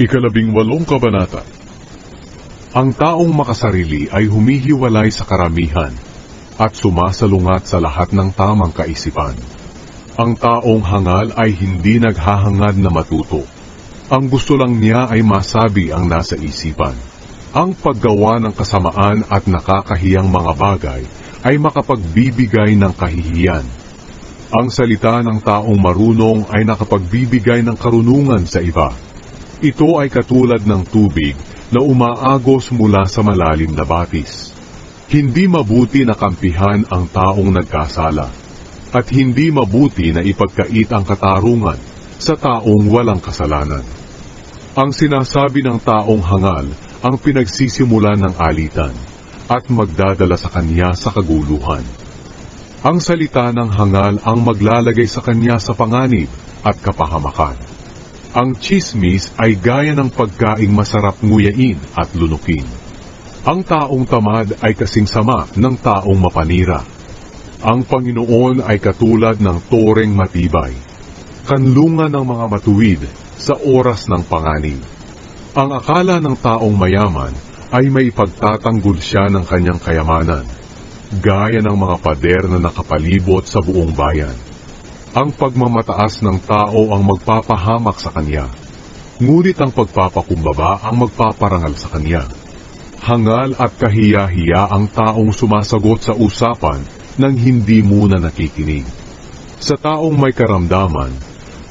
Ikalabing walong kabanata. Ang taong makasarili ay humihiwalay sa karamihan at sumasalungat sa lahat ng tamang kaisipan. Ang taong hangal ay hindi naghahangad na matuto. Ang gusto lang niya ay masabi ang nasa isipan. Ang paggawa ng kasamaan at nakakahiyang mga bagay ay makapagbibigay ng kahihiyan. Ang salita ng taong marunong ay nakapagbibigay ng karunungan sa iba. Ito ay katulad ng tubig na umaagos mula sa malalim na batis. Hindi mabuti na kampihan ang taong nagkasala, at hindi mabuti na ipagkait ang katarungan sa taong walang kasalanan. Ang sinasabi ng taong hangal ang pinagsisimula ng alitan at magdadala sa kanya sa kaguluhan. Ang salita ng hangal ang maglalagay sa kanya sa panganib at kapahamakan. Ang chismis ay gaya ng pagkaing masarap nguyain at lunukin. Ang taong tamad ay kasing sama ng taong mapanira. Ang Panginoon ay katulad ng toreng matibay, kanlungan ng mga matuwid sa oras ng panganib. Ang akala ng taong mayaman ay may pagtatanggol siya ng kanyang kayamanan, gaya ng mga pader na nakapalibot sa buong bayan. Ang pagmamataas ng tao ang magpapahamak sa kanya, ngunit ang pagpapakumbaba ang magpaparangal sa kanya. Hangal at kahiya-hiya ang taong sumasagot sa usapan nang hindi muna nakikinig. Sa taong may karamdaman,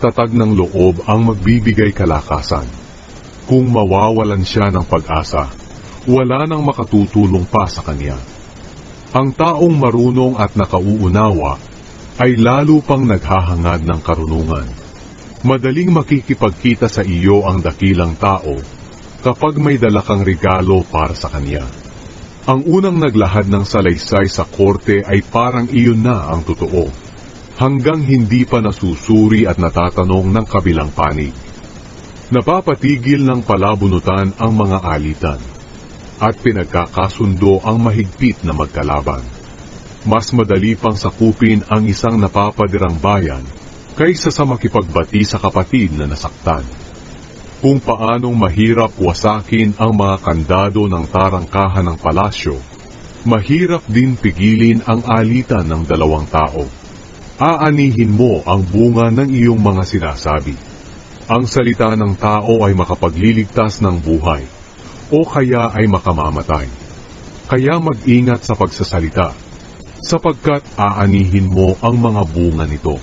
tatag ng loob ang magbibigay kalakasan. Kung mawawalan siya ng pag-asa, wala nang makatutulong pa sa kanya. Ang taong marunong at nakauunawa ay lalo pang naghahangad ng karunungan. Madaling makikipagkita sa iyo ang dakilang tao kapag may dala kang regalo para sa kanya. Ang unang naglahad ng salaysay sa korte ay parang iyon na ang totoo, hanggang hindi pa nasusuri at natatanong ng kabilang panig. Napapatigil ng palabunutan ang mga alitan, at pinagkakasundo ang mahigpit na magkalaban. Mas madali pang sakupin ang isang napapadirang bayan kaysa sa makipagbati sa kapatid na nasaktan. Kung paanong mahirap wasakin ang mga kandado ng tarangkahan ng palasyo, mahirap din pigilin ang alitan ng dalawang tao. Aanihin mo ang bunga ng iyong mga sinasabi. Ang salita ng tao ay makapagliligtas ng buhay, o kaya ay makamamatay. Kaya mag-ingat sa pagsasalita, sapagkat aanihin mo ang mga bunga nito.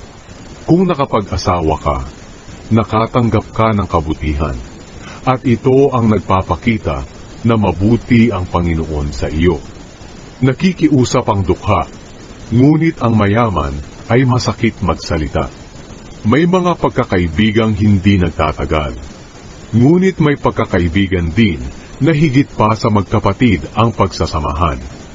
Kung nakapag-asawa ka, nakatanggap ka ng kabutihan, at ito ang nagpapakita na mabuti ang Panginoon sa iyo. Nakikiusap ang dukha, ngunit ang mayaman ay masakit magsalita. May mga pagkakaibigang hindi nagtatagal, ngunit may pagkakaibigan din na higit pa sa magkapatid ang pagsasamahan.